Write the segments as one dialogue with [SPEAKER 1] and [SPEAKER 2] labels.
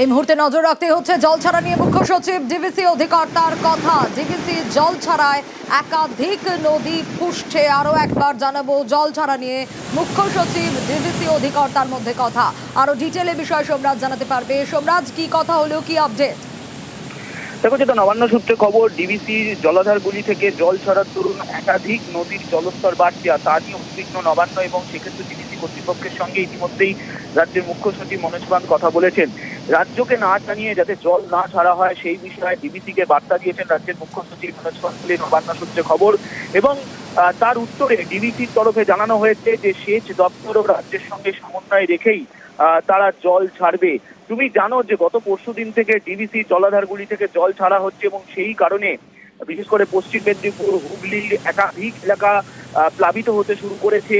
[SPEAKER 1] এই মুহূর্তে নজর রাখতে হচ্ছে জল ছাড়া নিয়ে মুখ্য সচিব ডিভিসি অধিকর্তার কথা। ডিভিসি জল ছাড়ায় একাধিক নদী ফুসছে আরও একবার জানাব জল ছাড়া নিয়ে মুখ্য সচিব ডিভিসি অধিকর্তার মধ্যে কথা। আরও ডিটেলে বিষয়ে সোমরাজ জানাতে পারবে। সোমরাজ, কি কথা হলো, কি আপডেট
[SPEAKER 2] দেখো, যেটা নবান্ন সূত্রে খবর, ডিবিসি জলাধারগুলি থেকে জল ছড়ার দরুন একাধিক নদীর জলস্তর বাড়ছে, আর তা নিয়ে উদ্বিগ্ন নবান্ন এবং সেক্ষেত্রে কর্তৃপক্ষের সঙ্গে ইতিমধ্যেই রাজ্যের মুখ্য সচিব মনোজ পান কথা বলেছেন। রাজ্যকে না জানিয়ে যাতে জল না ছাড়া হয়, সেই বিষয়ে ডিবিসিকে বার্তা দিয়েছেন রাজ্যের মুখ্য সচিব মনোজ পান বলে নবান্ন সূত্রে খবর এবং তার উত্তরে ডিবিসির তরফে জানানো হয়েছে যে সেচ দপ্তর ও রাজ্যের সঙ্গে সমন্বয় রেখেই তারা জল ছাড়বে। তুমি জানো যে গত পরশু দিন থেকে ডিবিসি জলাধারগুলি থেকে জল ছাড়া হচ্ছে এবং সেই কারণে, বিশেষ করে পশ্চিম মেদিনীপুর, হুগলির একাধিক এলাকা প্লাবিত হতে শুরু করেছে।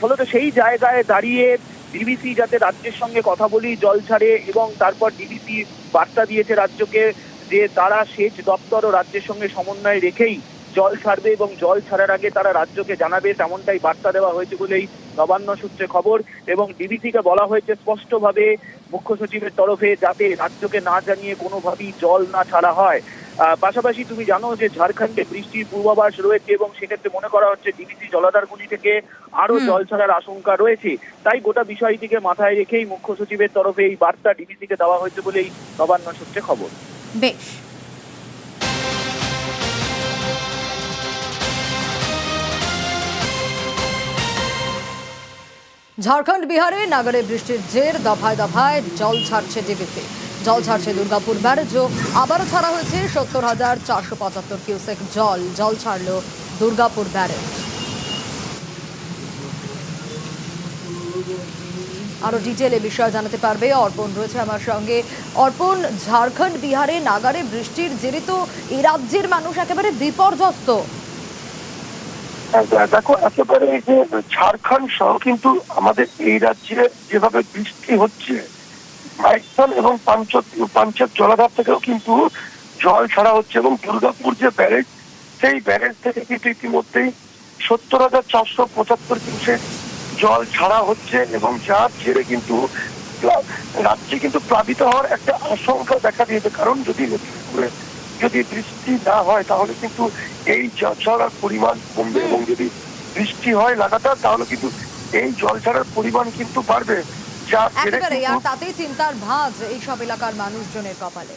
[SPEAKER 2] ফলত সেই জায়গায় দাঁড়িয়ে ডিবিসি যাতে রাজ্যের সঙ্গে কথা বলি, জল ছাড়ে এবং তারপর ডিবিসি বার্তা দিয়েছে রাজ্যকে যে তারা সেচ দপ্তর ও রাজ্যের সঙ্গে সমন্বয় রেখেই জল ছাড়বে এবং জল ছাড়ার আগে তারা রাজ্যকে জানাবে। তেমনটাই বার্তা দেওয়া হয়েছে বলেই নবান্ন সূত্রে খবর এবং ডিবিসিকে বলা হয়েছে স্পষ্টভাবে মুখ্য সচিবের তরফে যাতে রাজ্যকে না জানিয়ে কোনোভাবেই জল না ছাড়া হয়। পাশাপাশি তুমি জানো যে ঝাড়খণ্ডে বৃষ্টির পূর্বাভাস রয়েছে এবং সেক্ষেত্রে মনে করা হচ্ছে ডিবিসি জলাধারগুলি থেকে
[SPEAKER 1] আরও
[SPEAKER 2] জল ছাড়ার আশঙ্কা রয়েছে। তাই গোটা বিষয়টিকে মাথায় রেখেই মুখ্য সচিবের তরফে এই বার্তা ডিবিসিকে দেওয়া হয়েছে বলেই নবান্ন সূত্রে খবর।
[SPEAKER 1] বেশ। ঝাড়খণ্ড বিহারে নাগারে বৃষ্টির জের দফায় দফায় জল ছাড়ছে ডিবিসি। জল ছাড়ছে দুর্গাপুর ব্যারেজও। আবারও ছাড়া হয়েছে সত্তর হাজার চারশো পঁচাত্তর কিউসেক জল। জল ছাড়ল দুর্গাপুর ব্যারেজ। আরও ডিটেল এ বিষয়ে জানাতে পারবে অর্পণ রয়েছে আমার সঙ্গে। অর্পণ ঝাড়খণ্ড বিহারে নাগারে বৃষ্টির জেরে তো এই রাজ্যের মানুষ একেবারে বিপর্যস্ত।
[SPEAKER 3] হ্যাঁ, দেখো একেবারে যে ঝাড়খণ্ড সহ কিন্তু আমাদের এই রাজ্যে যেভাবে বৃষ্টি হচ্ছে মাইথন এবং পাঞ্চত, পাঞ্চেত জলাধার থেকেও কিন্তু জল ছাড়া হচ্ছে এবং দুর্গাপুর যে ব্যারেজ, সেই ব্যারেজ থেকে কিন্তু ইতিমধ্যেই সত্তর হাজার চারশো পঁচাত্তর কিউসেক জল ছাড়া হচ্ছে এবং যার জেরে কিন্তু রাজ্যে কিন্তু প্লাবিত হওয়ার একটা আশঙ্কা দেখা দিয়েছে। কারণ যদি যদি বৃষ্টি না হয়, তাহলে কিন্তু এই জল ছাড়ার পরিমাণ কমবে এবং যদি বৃষ্টি হয় লাগাতার, তাহলে কিন্তু এই জল ছাড়ার পরিমাণ কিন্তু বাড়বে। জেরে
[SPEAKER 1] একেবারে আর তাতেই চিন্তার ভাঁজ এইসব এলাকার মানুষজনের কপালে।